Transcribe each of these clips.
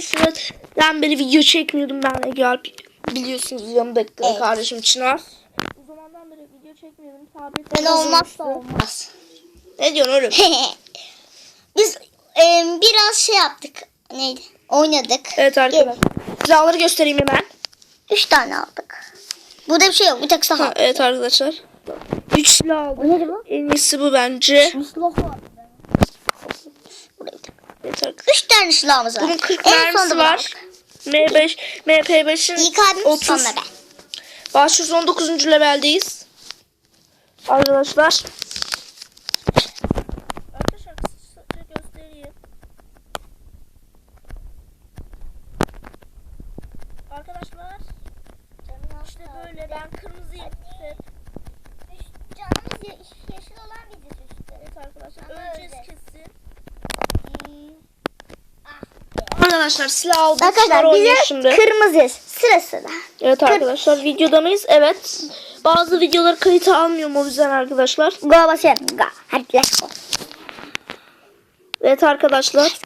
bir süreden beri video çekmiyordum ben Ege Alp. Biliyorsunuz yanımda Evet. kardeşim Çınar. O zamandan beri video çekmiyordum. Tablet Ben olmazsa olmaz. Ne diyorsun oğlum? Biz e, biraz şey yaptık. Neydi? Oynadık. Evet arkadaşlar. Silahları göstereyim hemen. Üç tane aldık. Burada bir şey yok. Bir tek saha. Ha, evet arkadaşlar. 3 silah bu? En iyisi bu bence. Bir silah var. Burada bir tek. Evet arkadaşlar. Üç tane silahımız var. Bunun 40 En mermisi var. aldık. M5, MP5'in İlk abim 30. sonra ben. Başlıyoruz 19. leveldeyiz. Arkadaşlar kısaca göstereyim. Arkadaşlar işte böyle ben kırmızıyım. Evet, Canımız yeşil olan biziz üstte. evet arkadaşlar Ama öleceğiz öyle. kesin. Ah. Arkadaşlar silah aldık. Arkadaşlar bize şimdi. kırmızıyız. Sıra sıra. Evet arkadaşlar videoda mıyız? Evet. Bazı videoları kayıta almıyorum o yüzden arkadaşlar. Go basıyorum. Go. Hadi let's go. Evet arkadaşlar.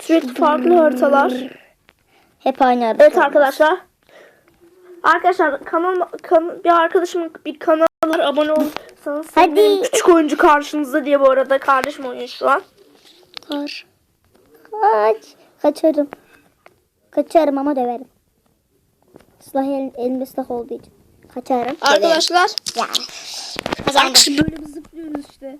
Sürekli farklı haritalar. Hep aynı arada. Evet arkadaşlar. Arkadaşlar kanal, kan, bir arkadaşımın bir kanalı var. Abone olursanız Hadi. küçük oyuncu karşınızda diye bu arada kardeşim oynuyor şu an. Kaç. Kaç. Kaçarım. Kaçarım ama döverim. Silah el, elimde silah olduğu için. Kaçarım. Arkadaşlar. Yani. Kazandım. akşam böyle bir zıplıyoruz işte.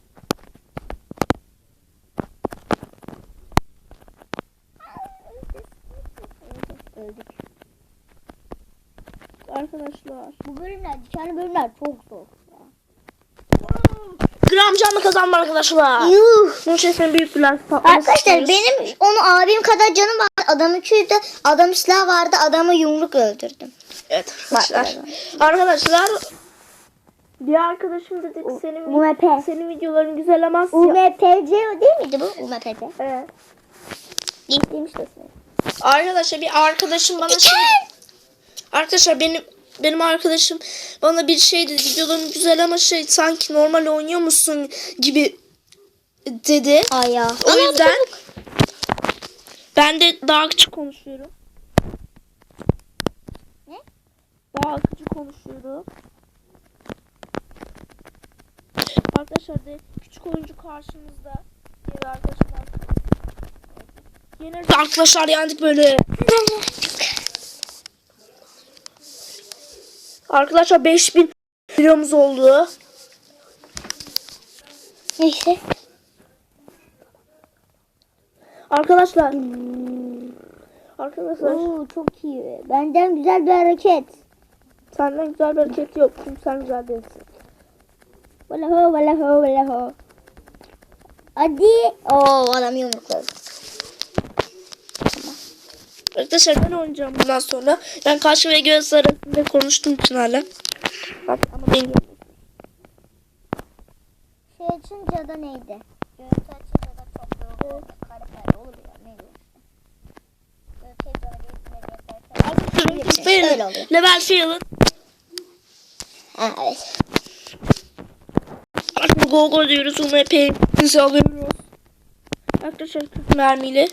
Öldük. Arkadaşlar. Bu bölümler, dikenli bölümler çok zor. Gram canlı kazanma arkadaşlar. Yuh. Bunun sesini büyük bir lens patlaması Arkadaşlar istiyoruz. benim onu abim kadar canım vardı. Adam 200'de adam silah vardı. Adamı yumruk öldürdüm. Evet arkadaşlar. Arkadaşlar bir arkadaşım dedi ki senin, UMP. senin videoların güzel ama UMPC değil miydi bu? UMPC. Evet. Gittiğmiş de Arkadaşlar bir arkadaşım bana şey Arkadaşlar benim benim arkadaşım bana bir şey dedi videoların güzel ama şey sanki normal oynuyor musun gibi dedi. Ay ya. O yüzden ben de daha küçük konuşuyorum. Ne? Daha akıcı konuşuyorum. Arkadaşlar de küçük oyuncu karşımızda. Diğer arkadaşlar. Yeneriz arkadaşlar yendik böyle. Arkadaşlar 5000 videomuz oldu. Neyse. Arkadaşlar. Arkadaşlar Oo, çok iyi. Benden güzel bir hareket. senden güzel bir hareket yok. Çünkü sen güzel değilsin. Valla ho valla ho valla ho. Hadi. Oo adam yumrukladı. Arkadaşlar ben oynayacağım bundan sonra. Ben karşı ve göz arasında konuştum Çınar'la. Bak ama benim Şey açınca da neydi? Görüntü açınca da çok yoruldu. Kare olur ya görüntüleri göstersen. Öyle oluyor. Level Field'ın Ha evet. artık go go diyoruz. UMP'mizi alıyoruz. Arkadaşlar 40 mermiyle.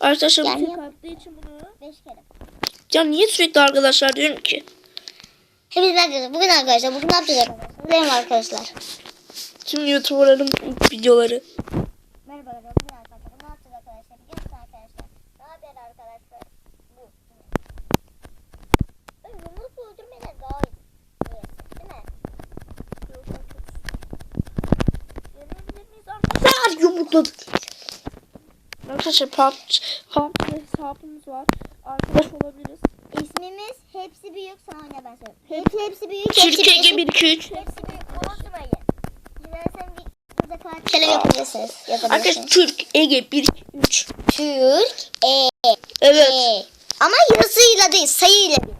Arkadaşlar Yani bu için bunu. Beş kere. Ya niye sürekli arkadaşlar diyorum ki? Hepiniz ne? Bugün arkadaşlar bugün ne yapacağız arkadaşlar? Benim arkadaşlar. Tüm YouTuber'ların videoları. Merhaba arkadaşlar. Bugün arkadaşlar ne yapacağız arkadaşlar? Biliyor arkadaşlar? Ne haber arkadaşlar? Bu. Böyle yumrukla öldürmeler daha iyi. Evet, Değil mi? Arkadaşlar yumrukladık. Arkadaşlar pub, pub hesabımız var. Arkadaş olabiliriz. İsmimiz hepsi büyük sana ne ben söyleyeyim. Hepsi hepsi büyük. Hepsi Türkiye büyük. gibi 2 3. Hepsi büyük. Unutmayın. Dilersen bir karşı şeyler yapabilirsiniz. Arkadaşlar. Türk Ege 1 2 3. Türk. E. Evet. E. Ama yazıyla değil sayıyla değil.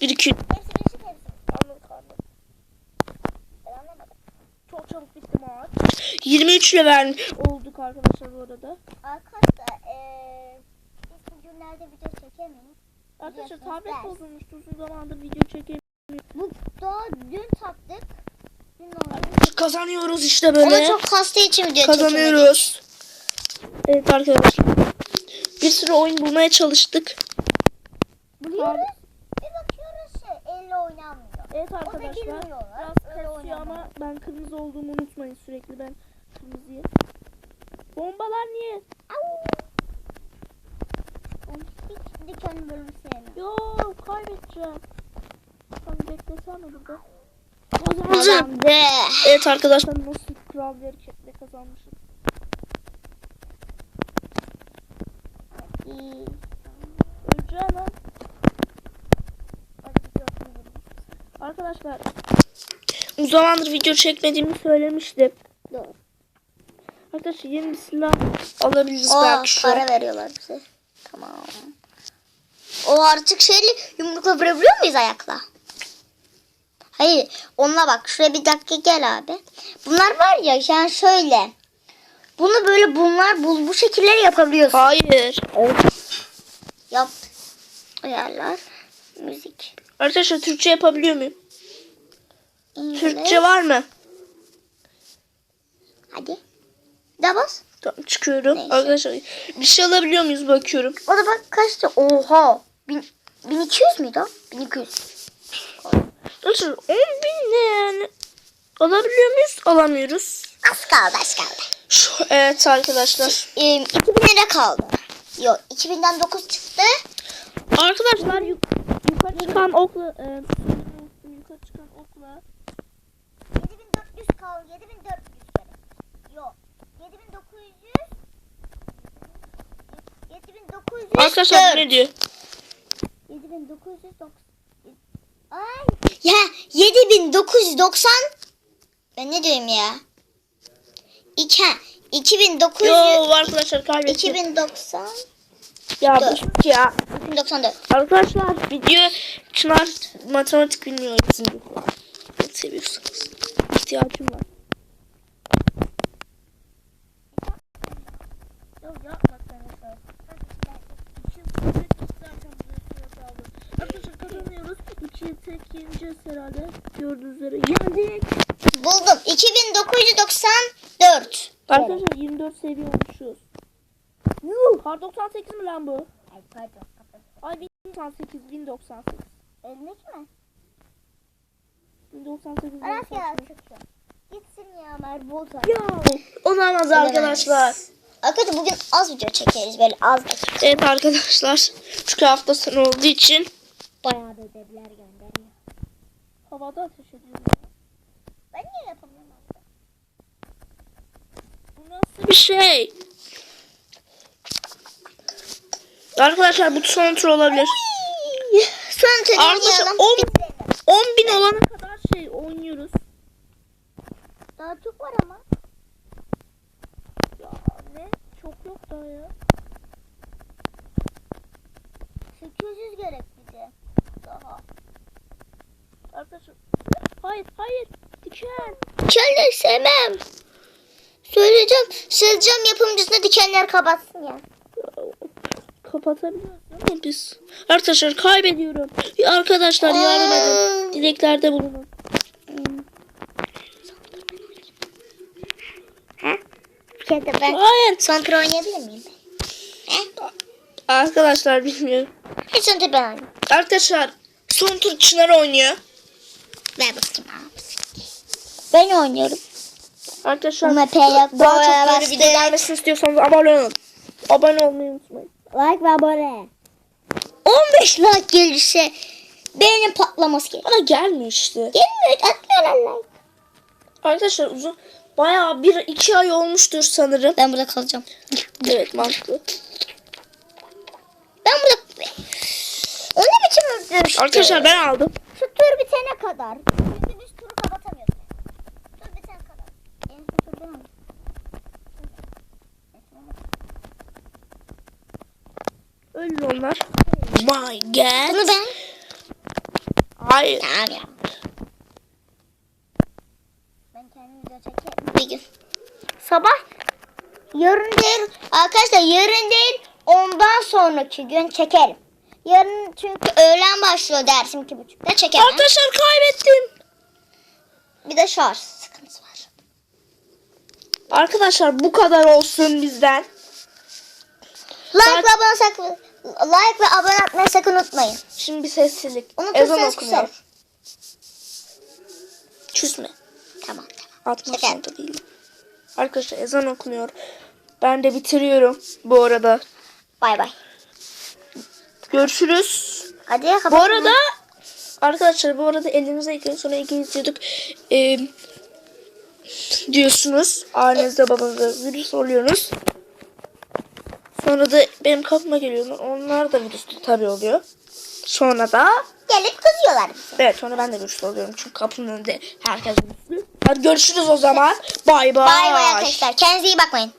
1 2 3. Hepsi birleşik hepsi. Ben anlamadım. Çok çabuk bitti maç. 23 level olduk arkadaşlar bu arada. Arkadaşlar eee biz bugünlerde video çekemeyiz. Arkadaşlar tablet bozulmuştu. Uzun zamandır video çekemiyoruz. Bu daha dün taktık. Dün oldu. Kazanıyoruz işte Ama böyle. çok hasta için video çekemedik. Kazanıyoruz. Evet arkadaşlar. bir sürü oyun bulmaya çalıştık. Buluyoruz. Bir bakıyoruz şey elle oynanmıyor. Evet arkadaşlar. Biraz kasıyor ama ben kırmızı olduğumu unutmayın sürekli ben kırmızıyı. Bombalar niye? Hiç diken bölümü sevmem. Yo kaybedeceğim. Sen beklesene burada. Kazandı. Evet arkadaşlar nasıl kral bir hareketle kazanmışım. İyi. Öleceğim lan. Arkadaşlar uzun zamandır video çekmediğimi söylemiştim. Doğru. Arkadaşlar yeni bir silah alabiliriz Aa, belki şu para veriyorlar bize. Tamam. O artık şeyle yumrukla vurabiliyor muyuz ayakla? Hayır. Onunla bak. Şuraya bir dakika gel abi. Bunlar var ya yani şöyle. Bunu böyle bunlar bu, bu şekilleri yapabiliyorsun. Hayır. Yap. Ayarlar. Müzik. Arkadaşlar Türkçe yapabiliyor muyum? İngiliz. Türkçe var mı? Hadi. Da bas. Tamam çıkıyorum. Neyse. Arkadaşlar bir şey alabiliyor muyuz bakıyorum. O da bak kaçtı. Oha. Bin, 1200 müydü o? 1200. Arkadaşlar 10 bin ne yani? Alabiliyor muyuz? Alamıyoruz. Az kaldı az kaldı. Şu, evet arkadaşlar. Ee, 2000 lira kaldı. Yok 2000'den 9 çıktı. Arkadaşlar yuk yukarı çıkan okla e, yukarı çıkan okla 7400 kaldı. 7400 kere. Yok. 7900 7900 Arkadaşlar ne diyor? 7990 Ay. Ya 7990 Ben ne diyorum ya? İki, ha, 2900 Yo arkadaşlar kaybettim. 2090 Ya bu ya. 2094 Arkadaşlar video Çınar matematik bilmiyor seviyorsanız. İhtiyacım var. 8. sırada gördüğünüz üzere yendik. Buldum. 2994. Arkadaşlar evet. 24 seviye olmuşuz. Yuh. Kar 98 mi lan bu? Ay pardon. Ay 1098, 1098. Ellik mi? 1098. Araf ya. Gitsin ya Merbota. Ya olamaz arkadaşlar. Arkadaşlar bugün az video çekeriz böyle az. Evet arkadaşlar. Çünkü hafta sonu olduğu için bayağı da ödevler geldi havada ateş ediyorum. Ben niye yapamıyorum abi? Bu nasıl bir şey? Arkadaşlar bu son tur olabilir. Son tur Arkadaşlar oynayalım. 10, Bitirelim. 10 bin olana kadar şey oynuyoruz. Daha çok var ama. Ya ne? Çok yok daha ya. 800 gerek bize. Daha. Arkadaşlar. Hayır hayır. Diken. Dikenleri sevmem. Söyleyeceğim. Söyleyeceğim yapımcısına dikenler kapatsın ya. Kapatabiliyoruz ama biz. Arkadaşlar kaybediyorum. Arkadaşlar yardım edin. Dileklerde bulunun. Ha? Kedi ben Hayır. son tur oynayabilir miyim? He? Arkadaşlar bilmiyorum. Hiç tur ben oynayayım. Arkadaşlar son tur Çınar oynuyor. Ver bakayım abi. Ben oynuyorum. Arkadaşlar Bu map'e yok. daha çok böyle video gelmesini istiyorsanız abone olun. Abone olmayı unutmayın. Like ve abone. 15 like gelirse beğeni patlaması gelir. Bana gelmiyor işte. Gelmiyor. Atmıyorlar like. Arkadaşlar uzun bayağı bir iki ay olmuştur sanırım. Ben burada kalacağım. Evet mantıklı. Ben burada... O ne biçim? Arkadaşlar ben aldım. Tur bitene kadar. Çünkü biz turu kapatamıyoruz. Tur bitene kadar. En son tur ben Öyle onlar. My God. Bunu ben... Hayır. Tamam ya. Ben kendim video çekerim. Bir gün. Sabah yarın değil arkadaşlar yarın değil ondan sonraki gün çekerim. Yarın çünkü öğlen başlıyor dersim iki buçukta çekemem. Arkadaşlar kaybettim. Bir de şarj sıkıntısı var. Arkadaşlar bu kadar olsun bizden. Like ve abone sakın like ve abone atmayı sakın unutmayın. Şimdi bir sessizlik. Unutursanız Ezan okunuyor. küserim. Küsme. Tamam. Atmak Şaka zorunda değilim. Arkadaşlar ezan okunuyor. Ben de bitiriyorum bu arada. Bay bay. Görüşürüz. Hadi Bu kapatın. arada arkadaşlar bu arada elinize yıkayın sonra ilgili diyorduk. Ee, diyorsunuz. Ailenizde babanızda virüs oluyorsunuz. Sonra da benim kapıma geliyorlar. Onlar da virüslü tabii oluyor. Sonra da gelip kızıyorlar bize. evet sonra ben de virüslü oluyorum. Çünkü kapının önünde herkes virüslü. Hadi görüşürüz o zaman. Bay bay. Bay bay arkadaşlar. Kendinize iyi bakmayın.